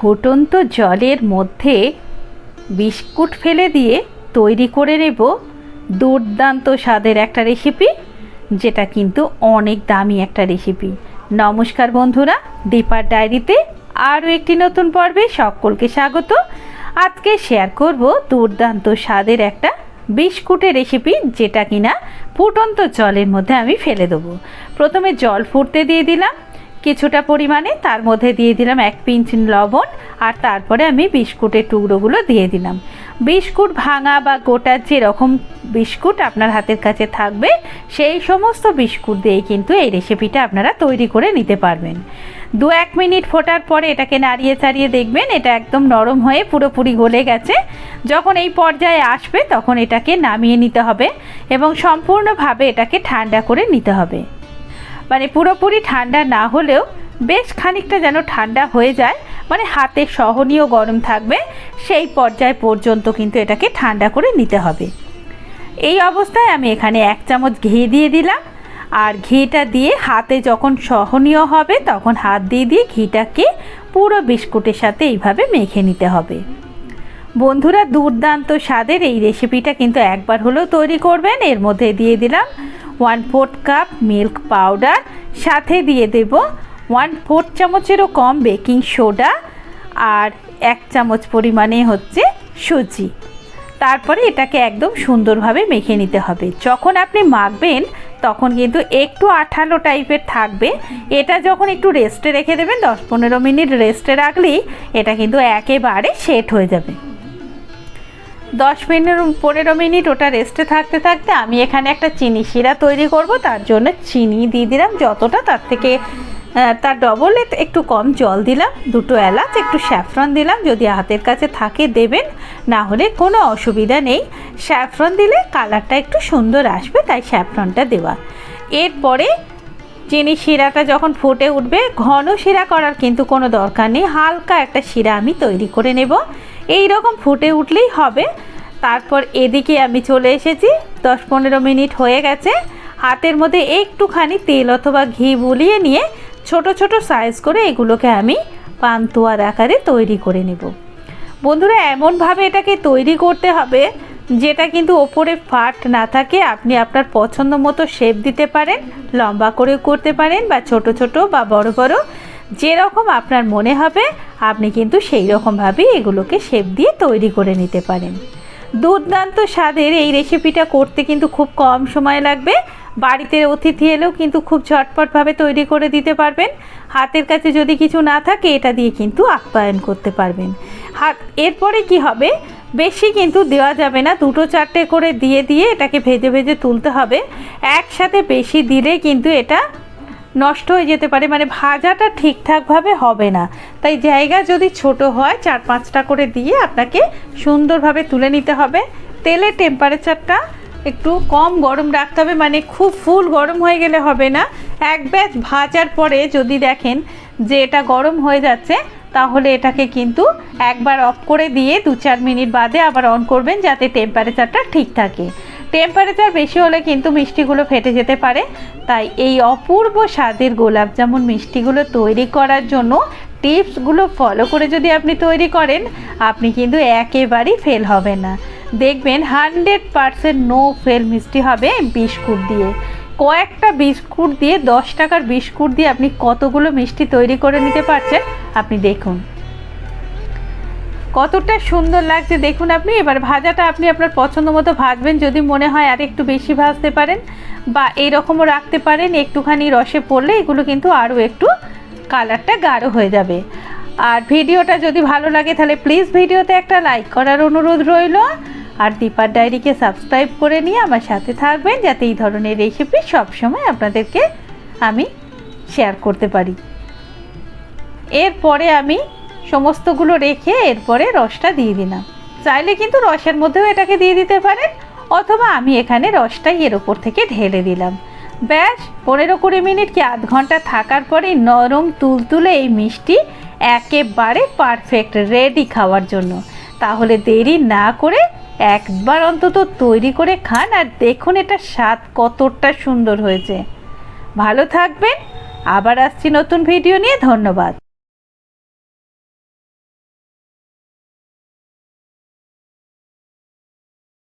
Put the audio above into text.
ফুটন্ত জলের মধ্যে বিস্কুট ফেলে দিয়ে তৈরি করে নেব দুর্দান্ত স্বাদের একটা রেসিপি যেটা কিন্তু অনেক দামি একটা রেসিপি নমস্কার বন্ধুরা, দীপার ডায়েরিতে আরও একটি নতুন পর্বে সকলকে স্বাগত। আজকে শেয়ার করব দুর্দান্ত স্বাদের একটা বিস্কুটের রেসিপি যেটা কিনা ফুটন্ত জলের মধ্যে আমি ফেলে দেবো। প্রথমে জল ফুটতে দিয়ে দিলাম। কিছুটা পরিমাণে, তার মধ্যে দিয়ে দিলাম এক পিঞ্চ লবণ, আর তারপরে আমি বিস্কুটের টুকরোগুলো দিয়ে দিলাম। বিস্কুট ভাঙা বা গোটা যেরকম বিস্কুট আপনার হাতের কাছে থাকবে, সেই সমস্ত বিস্কুট দিয়েই কিন্তু এই রেসিপিটা আপনারা তৈরি করে নিতে পারবেন। দু এক মিনিট ফোটার পরে এটাকে নাড়িয়ে চাড়িয়ে দেখবেন, এটা একদম নরম হয়ে পুরোপুরি গলে গেছে। যখন এই পর্যায়ে আসবে, তখন এটাকে নামিয়ে নিতে হবে এবং সম্পূর্ণভাবে এটাকে ঠান্ডা করে নিতে হবে। মানে পুরোপুরি ঠান্ডা না হলেও বেশ খানিকটা যেন ঠান্ডা হয়ে যায়। মানে হাতে সহনীয় গরম থাকবে, সেই পর্যায় পর্যন্ত কিন্তু এটাকে ঠান্ডা করে নিতে হবে। এই অবস্থায় আমি এখানে এক চামচ ঘি দিয়ে দিলাম। আর ঘিটা দিয়ে হাতে যখন সহনীয় হবে, তখন হাত দিয়ে দিয়ে ঘিটাকে পুরো বিস্কুটের সাথে এইভাবে মেখে নিতে হবে। বন্ধুরা, দুর্দান্ত স্বাদের এই রেসিপিটা কিন্তু একবার হলেও তৈরি করবেন। এর মধ্যে দিয়ে দিলাম one fourth cup milk powder. সাথে দিয়ে দেব ওয়ান ফোর্থ চামচেরও কম বেকিং সোডা আর এক চামচ পরিমাণে হচ্ছে সুজি। তারপরে এটাকে একদম সুন্দরভাবে মেখে নিতে হবে। যখন আপনি মাখবেন, তখন কিন্তু একটু আঠালো টাইপের থাকবে। এটা যখন একটু রেস্টে রেখে দেবেন, দশ পনেরো মিনিট রেস্টে রাখলেই এটা কিন্তু একেবারে সেট হয়ে যাবে। দশ মিনিট, পনেরো মিনিট ওটা রেস্টে থাকতে থাকতে আমি এখানে একটা চিনি শিরা তৈরি করব। তার জন্য চিনি দিয়ে দিলাম যতটা, তার থেকে তার ডবল একটু কম জল দিলাম, দুটো এলাচ, একটু স্যাফরন দিলাম। যদি হাতের কাছে থাকে দেবেন, না হলে কোনো অসুবিধা নেই। স্যাফরন দিলে কালারটা একটু সুন্দর আসবে, তাই স্যাফরনটা দেওয়া। এরপরে চিনি শিরাটা যখন ফুটে উঠবে, ঘন শিরা করার কিন্তু কোনো দরকার নেই। হালকা একটা শিরা আমি তৈরি করে নেব। এই রকম ফুটে উঠলেই হবে। তারপর এদিকে আমি চলে এসেছি। দশ পনেরো মিনিট হয়ে গেছে। হাতের মধ্যে একটুখানি তেল অথবা ঘি বুলিয়ে নিয়ে ছোট ছোট সাইজ করে এগুলোকে আমি পান্তুয়ার আকারে তৈরি করে নেব। বন্ধুরা, এমনভাবে এটাকে তৈরি করতে হবে যেটা কিন্তু ওপরে ফাট না থাকে। আপনি আপনার পছন্দ মতো শেপ দিতে পারেন, লম্বা করে করতে পারেন বা ছোট ছোট বা বড় বড়। যেরকম আপনার মনে হবে, আপনি কিন্তু সেই রকমভাবেই এগুলোকে শেপ দিয়ে তৈরি করে নিতে পারেন। দুর্দান্ত স্বাদের এই রেসিপিটা করতে কিন্তু খুব কম সময় লাগবে। বাড়িতে অতিথি এলেও কিন্তু খুব ঝটপটভাবে তৈরি করে দিতে পারবেন। হাতের কাছে যদি কিছু না থাকে, এটা দিয়ে কিন্তু আপ্যায়ন করতে পারবেন। হাত, এরপরে কি হবে? বেশি কিন্তু দেওয়া যাবে না, দুটো চারটে করে দিয়ে দিয়ে এটাকে ভেজে ভেজে তুলতে হবে। একসাথে বেশি দিলে কিন্তু এটা নষ্ট হয়ে যেতে পারে মানে ভাজাটা ঠিকঠাকভাবে হবে না। তাই জায়গা যদি ছোট হয়, চার পাঁচটা করে দিয়ে আপনাকে সুন্দরভাবে তুলে নিতে হবে। তেলের টেম্পারেচারটা একটু কম গরম রাখতে হবে মানে খুব ফুল গরম হয়ে গেলে হবে না। এক ব্যাচ ভাজার পরে যদি দেখেন যে এটা গরম হয়ে যাচ্ছে, তাহলে এটাকে কিন্তু একবার অফ করে দিয়ে দু চার মিনিট বাদে আবার অন করবেন, যাতে টেম্পারেচারটা ঠিক থাকে। টেম্পারেচার বেশি হলে কিন্তু মিষ্টিগুলো ফেটে যেতে পারে। তাই এই অপূর্ব স্বাদের গোলাপ জামুন মিষ্টিগুলো তৈরি করার জন্য টিপসগুলো ফলো করে যদি আপনি তৈরি করেন, আপনি কিন্তু একেবারেই ফেল হবে না। দেখবেন হান্ড্রেড পারসেন্ট নো ফেল মিষ্টি হবে বিস্কুট দিয়ে। কয়েকটা বিস্কুট দিয়ে, দশ টাকার বিস্কুট দিয়ে আপনি কতগুলো মিষ্টি তৈরি করে নিতে পারছেন, আপনি দেখুন। কতটা সুন্দর লাগছে দেখুন আপনি। এবার ভাজাটা আপনি আপনার পছন্দ মতো ভাজবেন, যদি মনে হয় আর একটু বেশি ভাজতে পারেন বা এইরকমও রাখতে পারেন, একটুখানি রসে পড়লে এগুলো কিন্তু আরও একটু কালারটা গাঢ় হয়ে যাবে। আর ভিডিওটা যদি ভালো লাগে তাহলে প্লিজ ভিডিওতে একটা লাইক করার অনুরোধ রইল। আর দীপার ডায়েরিকে সাবস্ক্রাইব করে নিয়ে আমার সাথে থাকবেন, যাতে এই ধরনের রেসিপি সবসময় আপনাদেরকে আমি শেয়ার করতে পারি। এরপরে আমি সমস্তগুলো রেখে এরপরে রসটা দিয়ে দিলাম। চাইলে কিন্তু রসের মধ্যেও এটাকে দিয়ে দিতে পারেন, অথবা আমি এখানে রসটাই এর ওপর থেকে ঢেলে দিলাম। ব্যাস, পনেরো কুড়ি মিনিট কি আধ ঘণ্টা থাকার পরে নরম তুলতুলে এই মিষ্টি একেবারে পারফেক্ট, রেডি খাওয়ার জন্য। তাহলে দেরি না করে একবার অন্তত তৈরি করে খান আর দেখুন এটা স্বাদ কতটা সুন্দর হয়েছে। ভালো থাকবেন, আবার আসছি নতুন ভিডিও নিয়ে, ধন্যবাদ।